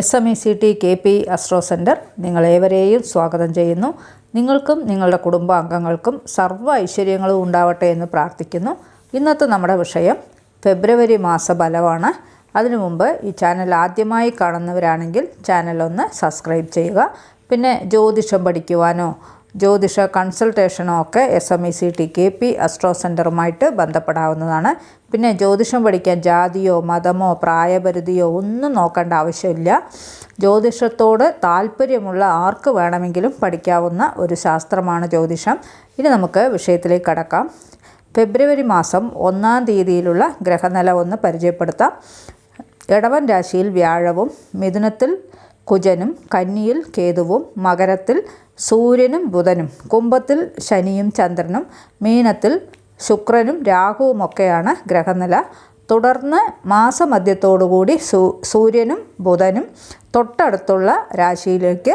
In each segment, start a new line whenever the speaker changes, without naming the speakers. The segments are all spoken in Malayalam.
S M E C T K P astro centre നിങ്ങളേവരെയും സ്വാഗതം ചെയ്യുന്നു. നിങ്ങൾക്കും നിങ്ങളുടെ കുടുംബാംഗങ്ങൾക്കും സർവ ഐശ്വര്യങ്ങളും ഉണ്ടാവട്ടെ എന്ന് പ്രാർത്ഥിക്കുന്നു. ഇന്നത്തെ നമ്മുടെ വിഷയം ഫെബ്രുവരി മാസ ഫലമാണ്. അതിനു മുമ്പ് ഈ ചാനൽ ആദ്യമായി കാണുന്നവരാണെങ്കിൽ ചാനൽ ഒന്ന് സബ്സ്ക്രൈബ് ചെയ്യുക. പിന്നെ ജ്യോതിഷം പഠിക്കുവാനോ ജ്യോതിഷ കൺസൾട്ടേഷനോ ഒക്കെ S M E C T K P astro സെന്ററുമായിട്ട് ബന്ധപ്പെടാവുന്നതാണ്. പിന്നെ ജ്യോതിഷം പഠിക്കാൻ ജാതിയോ മതമോ പ്രായപരിധിയോ ഒന്നും നോക്കേണ്ട ആവശ്യമില്ല. ജ്യോതിഷത്തോട് താല്പര്യമുള്ള ആർക്ക് വേണമെങ്കിലും പഠിക്കാവുന്ന ഒരു ശാസ്ത്രമാണ് ജ്യോതിഷം. ഇനി നമുക്ക് വിഷയത്തിലേക്ക് കടക്കാം. ഫെബ്രുവരി മാസം ഒന്നാം തീയതിയിലുള്ള ഗ്രഹനില ഒന്ന് പരിചയപ്പെടുത്താം. ഇടവൻ രാശിയിൽ വ്യാഴവും മിഥുനത്തിൽ കുജനും കന്നിയിൽ കേതുവും മകരത്തിൽ സൂര്യനും ബുധനും കുംഭത്തിൽ ശനിയും ചന്ദ്രനും മീനത്തിൽ ശുക്രനും രാഹുവുമൊക്കെയാണ് ഗ്രഹനില. തുടർന്ന് മാസമധ്യത്തോടുകൂടി സൂ സൂര്യനും ബുധനും തൊട്ടടുത്തുള്ള രാശിയിലേക്ക്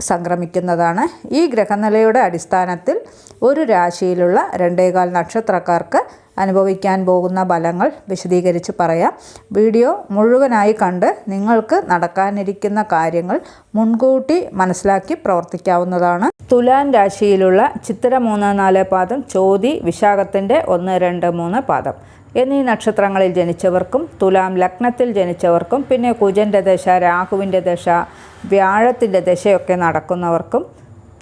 സംക്രമിക്കുന്നതാണ്. ഈ ഗ്രഹനിലയുടെ അടിസ്ഥാനത്തിൽ ഒരു രാശിയിലുള്ള രണ്ടേകാൽ നക്ഷത്രക്കാർക്ക് അനുഭവിക്കാൻ പോകുന്ന ഫലങ്ങൾ വിശദീകരിച്ച് പറയാം. വീഡിയോ മുഴുവനായി കണ്ട് നിങ്ങൾക്ക് നടക്കാനിരിക്കുന്ന കാര്യങ്ങൾ മുൻകൂട്ടി മനസ്സിലാക്കി പ്രവർത്തിക്കാവുന്നതാണ്. തുലാൻ രാശിയിലുള്ള ചിത്തിര മൂന്ന് നാല് പാദം ചോതി വിശാഖത്തിന്റെ ഒന്ന് രണ്ട് മൂന്ന് പാദം. എന്നീ നക്ഷത്രങ്ങളിൽ ജനിച്ചവർക്കും തുലാം ലഗ്നത്തിൽ ജനിച്ചവർക്കും പിന്നെ കുജന്റെ ദശ രാഹുവിന്റെ ദശ വ്യാഴത്തിന്റെ ദശയൊക്കെ നടക്കുന്നവർക്കും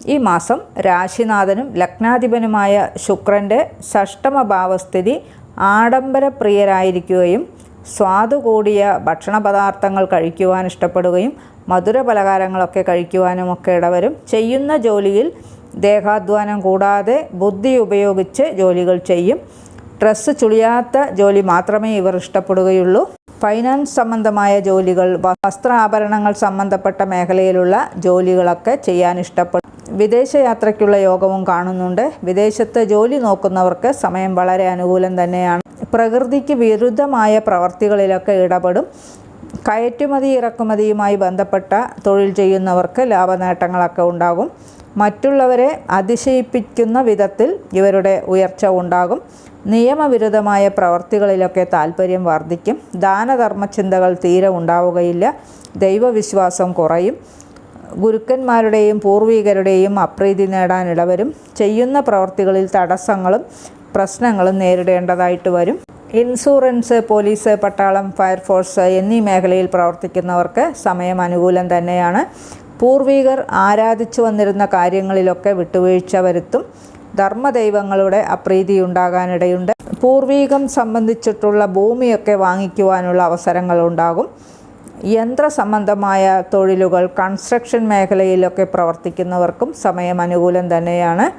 ഈ മാസം രാശിനാഥനും ലഗ്നാധിപനുമായ ശുക്രന്റെ ഷഷ്ടമഭാവസ്ഥിതി ആഡംബരപ്രിയരായിരിക്കുകയും സ്വാദു കൂടിയ ഭക്ഷണ പദാർത്ഥങ്ങൾ കഴിക്കുവാൻ ഇഷ്ടപ്പെടുകയും മധുര പലഹാരങ്ങളൊക്കെ കഴിക്കുവാനുമൊക്കെ ഇടവരും. ചെയ്യുന്ന ജോലിയിൽ ദേഹാധ്വാനം കൂടാതെ ബുദ്ധി ഉപയോഗിച്ച് ജോലികൾ ചെയ്യും. ഡ്രസ്സ് ചുളിയാത്ത ജോലി മാത്രമേ ഇവർ ഇഷ്ടപ്പെടുകയുള്ളൂ. ഫൈനാൻസ് സംബന്ധമായ ജോലികൾ വസ്ത്രാഭരണങ്ങൾ സംബന്ധപ്പെട്ട മേഖലയിലുള്ള ജോലികളൊക്കെ ചെയ്യാൻ ഇഷ്ടപ്പെടും. വിദേശയാത്രയ്ക്കുള്ള യോഗവും കാണുന്നുണ്ട്. വിദേശത്ത് ജോലി നോക്കുന്നവർക്ക് സമയം വളരെ അനുകൂലം തന്നെയാണ്. പ്രകൃതിക്ക് വിരുദ്ധമായ പ്രവർത്തികളിലൊക്കെ ഇടപെടും. കയറ്റുമതി ഇറക്കുമതിയുമായി ബന്ധപ്പെട്ട തൊഴിൽ ചെയ്യുന്നവർക്ക് ലാഭനേട്ടങ്ങളൊക്കെ ഉണ്ടാകും. മറ്റുള്ളവരെ അതിശയിപ്പിക്കുന്ന വിധത്തിൽ ഇവരുടെ ഉയർച്ച ഉണ്ടാകും. നിയമവിരുദ്ധമായ പ്രവർത്തികളിലൊക്കെ താല്പര്യം വർദ്ധിക്കും. ദാനധർമ്മ ചിന്തകൾ തീരെ ഉണ്ടാവുകയില്ല. ദൈവവിശ്വാസം കുറയും. ഗുരുക്കന്മാരുടെയും പൂർവികരുടെയും അപ്രീതി നേടാനിടവരും ചെയ്യുന്ന പ്രവർത്തികളിൽ തടസ്സങ്ങളും പ്രശ്നങ്ങളും നേരിടേണ്ടതായിട്ട് വരും. ഇൻഷുറൻസ് പോലീസ് പട്ടാളം ഫയർഫോഴ്സ് എന്നീ മേഖലയിൽ പ്രവർത്തിക്കുന്നവർക്ക് സമയം അനുകൂലം തന്നെയാണ്. പൂർവികർ ആരാധിച്ചു വന്നിരുന്ന കാര്യങ്ങളിലൊക്കെ വിട്ടുവീഴ്ച വരുത്തും. ധർമ്മദൈവങ്ങളുടെ അപ്രീതി ഉണ്ടാകാനിടയുണ്ട് പൂർവീകം സംബന്ധിച്ചിട്ടുള്ള ഭൂമിയൊക്കെ വാങ്ങിക്കുവാനുള്ള അവസരങ്ങൾ ഉണ്ടാകും യന്ത്ര സംബന്ധമായ തൊഴിലുകൾ കൺസ്ട്രക്ഷൻ മേഖലയിലൊക്കെ പ്രവർത്തിക്കുന്നവർക്കും സമയം അനുകൂലം തന്നെയാണ്.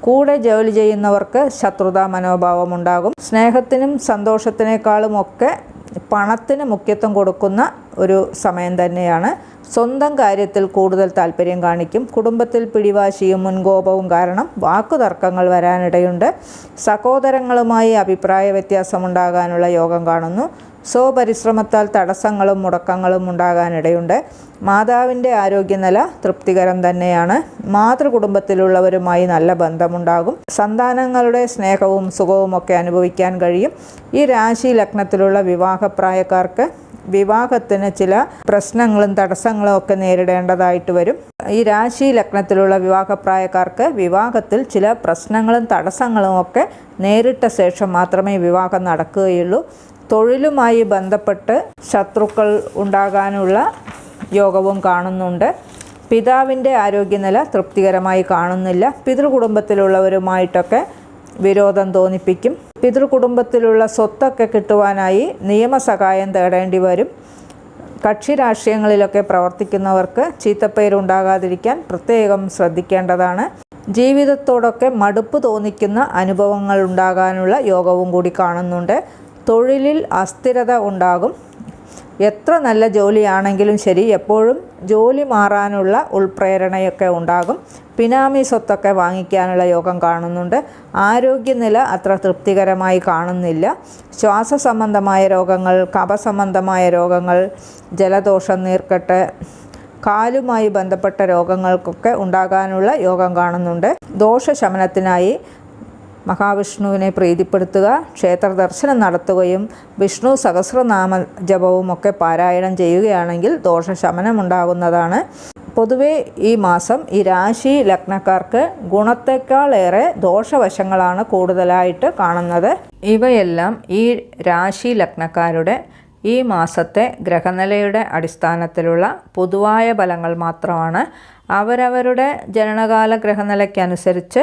കൂടെ ജോലി ചെയ്യുന്നവർക്ക് ശത്രുതാ മനോഭാവം ഉണ്ടാകും. സ്നേഹത്തിനും സന്തോഷത്തിനേക്കാളും ഒക്കെ പണത്തിന് മുഖ്യത്വം കൊടുക്കുന്ന ഒരു സമയം തന്നെയാണ്. സ്വന്തം കാര്യത്തിൽ കൂടുതൽ താല്പര്യം കാണിക്കും. കുടുംബത്തിൽ പിടിവാശിയും മുൻകോപവും കാരണം വാക്കുതർക്കങ്ങൾ വരാനിടയുണ്ട്. സഹോദരങ്ങളുമായി അഭിപ്രായ വ്യത്യാസമുണ്ടാകാനുള്ള യോഗം കാണുന്നു. സ്വപരിശ്രമത്താൽ തടസ്സങ്ങളും മുടക്കങ്ങളും ഉണ്ടാകാനിടയുണ്ട്. മാതാവിന്റെ ആരോഗ്യനില തൃപ്തികരം തന്നെയാണ്. മാതൃകുടുംബത്തിലുള്ളവരുമായി നല്ല ബന്ധമുണ്ടാകും. സന്താനങ്ങളുടെ സ്നേഹവും സുഖവും ഒക്കെ അനുഭവിക്കാൻ കഴിയും. ഈ രാശി ലഗ്നത്തിലുള്ള വിവാഹപ്രായക്കാർക്ക് വിവാഹത്തിന് ചില പ്രശ്നങ്ങളും തടസ്സങ്ങളും ഒക്കെ നേരിടേണ്ടതായിട്ട് വരും. ഈ രാശി ലഗ്നത്തിലുള്ള വിവാഹപ്രായക്കാർക്ക് വിവാഹത്തിൽ ചില പ്രശ്നങ്ങളും തടസ്സങ്ങളും ഒക്കെ നേരിട്ട ശേഷം മാത്രമേ വിവാഹം നടക്കുകയുള്ളൂ. തൊഴിലുമായി ബന്ധപ്പെട്ട് ശത്രുക്കൾ ഉണ്ടാകാനുള്ള യോഗവും കാണുന്നുണ്ട്. പിതാവിന്റെ ആരോഗ്യനില തൃപ്തികരമായി കാണുന്നില്ല. പിതൃകുടുംബത്തിലുള്ളവരുമായിട്ടൊക്കെ വിരോധം തോന്നിപ്പിക്കും. പിതൃകുടുംബത്തിലുള്ള സ്വത്തൊക്കെ കിട്ടുവാനായി നിയമസഹായം തേടേണ്ടി വരും. കക്ഷി രാഷ്ട്രീയങ്ങളിലൊക്കെ പ്രവർത്തിക്കുന്നവർക്ക് ചീത്തപ്പേരുണ്ടാകാതിരിക്കാൻ പ്രത്യേകം ശ്രദ്ധിക്കേണ്ടതാണ്. ജീവിതത്തോടൊക്കെ മടുപ്പ് തോന്നിക്കുന്ന അനുഭവങ്ങൾ ഉണ്ടാകാനുള്ള യോഗവും കൂടി കാണുന്നുണ്ട്. തൊഴിലിൽ അസ്ഥിരത ഉണ്ടാകും. എത്ര നല്ല ജോലിയാണെങ്കിലും ശരി എപ്പോഴും ജോലി മാറാനുള്ള ഉൾപ്രേരണയൊക്കെ ഉണ്ടാകും. പിനാമി സ്വത്തൊക്കെ വാങ്ങിക്കാനുള്ള യോഗം കാണുന്നുണ്ട്. ആരോഗ്യനില അത്ര തൃപ്തികരമായി കാണുന്നില്ല. ശ്വാസ സംബന്ധമായ രോഗങ്ങൾ കഫസംബന്ധമായ രോഗങ്ങൾ ജലദോഷം നീർക്കെട്ട് കാലുമായി ബന്ധപ്പെട്ട രോഗങ്ങൾക്കൊക്കെ ഉണ്ടാകാനുള്ള യോഗം കാണുന്നുണ്ട്. ദോഷശമനത്തിനായി മഹാവിഷ്ണുവിനെ പ്രീതിപ്പെടുത്തുക ക്ഷേത്ര ദർശനം നടത്തുകയും വിഷ്ണു സഹസ്രനാമ ജപവും ഒക്കെ പാരായണം ചെയ്യുകയാണെങ്കിൽ ദോഷശമനമുണ്ടാകുന്നതാണ്. പൊതുവേ ഈ മാസം ഈ രാശി ലഗ്നക്കാർക്ക് ഗുണത്തെക്കാളേറെ ദോഷവശങ്ങളാണ് കൂടുതലായിട്ട് കാണുന്നത്. ഇവയെല്ലാം ഈ രാശി ലഗ്നക്കാരുടെ ഈ മാസത്തെ ഗ്രഹനിലയുടെ അടിസ്ഥാനത്തിലുള്ള പൊതുവായ ഫലങ്ങൾ മാത്രമാണ്. അവരവരുടെ ജനനകാല ഗ്രഹനിലയ്ക്കനുസരിച്ച്